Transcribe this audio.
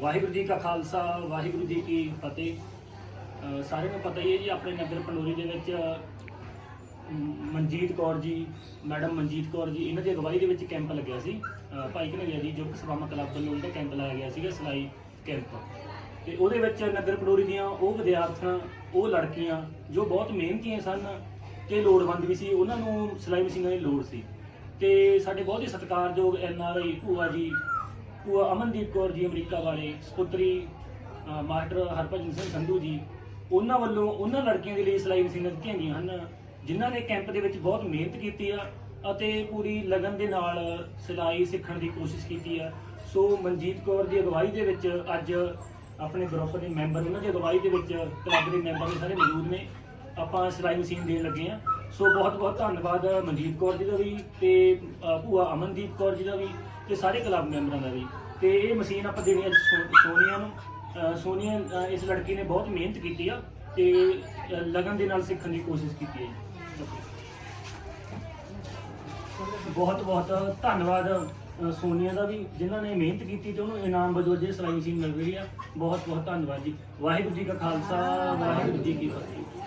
ਵਾਹਿਗੁਰੂ ਜੀ ਕਾ ਖਾਲਸਾ, ਵਾਹਿਗੁਰੂ ਜੀ ਕੀ ਫਤਿਹ। ਸਾਰਿਆਂ ਨੂੰ ਪਤਾ ਹੀ ਹੈ ਜੀ, ਆਪਣੇ ਨਗਰ ਪੰਡੋਰੀ ਦੇ ਵਿੱਚ ਮਨਜੀਤ ਕੌਰ ਜੀ, ਮੈਡਮ ਮਨਜੀਤ ਕੌਰ ਜੀ, ਇਹਨਾਂ ਦੀ ਅਗਵਾਈ ਦੇ ਵਿੱਚ ਕੈਂਪ ਲੱਗਿਆ ਸੀ। ਅਹ ਭਾਈ ਕਨਈਆ ਜੀ, ਜੋ ਸਵਾਮਾ ਕਲੱਬ ਵੱਲੋਂ ਜਿਹੜਾ ਕੈਂਪ ਲਾਇਆ ਗਿਆ ਸੀਗਾ, ਸਿਲਾਈ ਕੈਂਪ। ਤੇ ਉਹਦੇ ਵਿੱਚ ਨਗਰ ਪੰਡੋਰੀ ਦੀਆਂ ਉਹ ਵਿਦਿਆਰਥਣਾਂ, ਉਹ ਲੜਕੀਆਂ, ਜੋ ਬਹੁਤ ਮਿਹਨਤੀਆਂ ਸਨ ਤੇ ਲੋੜਵੰਦ ਵੀ ਸੀ, ਉਹਨਾਂ ਨੂੰ ਸਿਲਾਈ ਮਸ਼ੀਨਾਂ ਦੀ ਲੋੜ ਸੀ। ਤੇ ਸਾਡੇ ਬਹੁਤ ਹੀ ਸਤਿਕਾਰਯੋਗ ਐਨ ਆਰ ਆਈ ਭੂਆ ਜੀ ਭੂਆ ਅਮਨਦੀਪ ਕੌਰ ਜੀ ਅਮਰੀਕਾ ਵਾਲੇ, ਸਪੁੱਤਰੀ ਮਾਸਟਰ ਹਰਭਜਨ ਸਿੰਘ ਸੰਧੂ ਜੀ, ਉਹਨਾਂ ਵੱਲੋਂ ਉਹਨਾਂ ਲੜਕੀਆਂ ਦੇ ਲਈ ਸਿਲਾਈ ਮਸ਼ੀਨਾਂ ਦਿੱਤੀਆਂ ਗਈਆਂ ਹਨ, ਜਿਨ੍ਹਾਂ ਨੇ ਕੈਂਪ ਦੇ ਵਿੱਚ ਬਹੁਤ ਮਿਹਨਤ ਕੀਤੀ ਆ ਅਤੇ ਪੂਰੀ ਲਗਨ ਦੇ ਨਾਲ ਸਿਲਾਈ ਸਿੱਖਣ ਦੀ ਕੋਸ਼ਿਸ਼ ਕੀਤੀ ਆ। ਸੋ ਮਨਜੀਤ ਕੌਰ ਦੀ ਅਗਵਾਈ ਦੇ ਵਿੱਚ ਅੱਜ ਆਪਣੇ ਗਰੁੱਪ ਦੇ ਮੈਂਬਰ, ਉਹਨਾਂ ਦੀ ਅਗਵਾਈ ਦੇ ਵਿੱਚ ਕਲੱਬ ਦੇ ਮੈਂਬਰ ਵੀ ਸਾਰੇ ਮੌਜੂਦ ਨੇ। ਆਪਾਂ ਸਿਲਾਈ ਮਸ਼ੀਨ ਦੇਣ ਲੱਗੇ ਆ। ਸੋ ਬਹੁਤ ਬਹੁਤ ਧੰਨਵਾਦ ਮਨਜੀਤ ਕੌਰ ਜੀ ਦਾ ਵੀ ਤੇ ਅ, ਭੂਆ ਅਮਨਦੀਪ ਕੌਰ ਜੀ ਦਾ ਵੀ ਤੇ ਸਾਰੇ ਕਲੱਬ ਮੈਂਬਰਾਂ ਦਾ ਵੀ। ਤੇ ਇਹ ਮਸ਼ੀਨ ਆਪਾਂ ਦੇਣੀ ਹੈ ਸੋ- ਸੋਨੀਆ ਨੂੰ। ਅ, ਸੋਨੀਆ ਅ, ਇਸ ਲੜਕੀ ਨੇ ਬਹੁਤ ਮਿਹਨਤ ਕੀਤੀ ਆ ਤੇ ਅ, ਲਗਨ ਦੇ ਨਾਲ ਸਿੱਖਣ ਦੀ ਕੋਸ਼ਿਸ਼ ਕੀਤੀ ਹੈ ਬਹੁਤ ਬਹੁਤ ਧੰਨਵਾਦ ਅ, ਸੋਨੀਆ ਦਾ ਵੀ ਜਿਨ੍ਹਾਂ ਨੇ ਮਿਹਨਤ ਕੀਤੀ ਤੇ ਉਹਨੂੰ ਇਨਾਮ ਵਜੋਂ ਜੇ ਸਿਲਾਈ ਮਸ਼ੀਨ ਮਿਲ ਰਹੀ ਆ। ਬਹੁਤ ਬਹੁਤ ਧੰਨਵਾਦ ਜੀ। ਵਾਹਿਗੁਰੂ ਜੀ ਕਾ ਖਾਲਸਾ ਵਾਹਿਗੁਰੂ ਜੀ ਕੀ ਫਤਿਹ।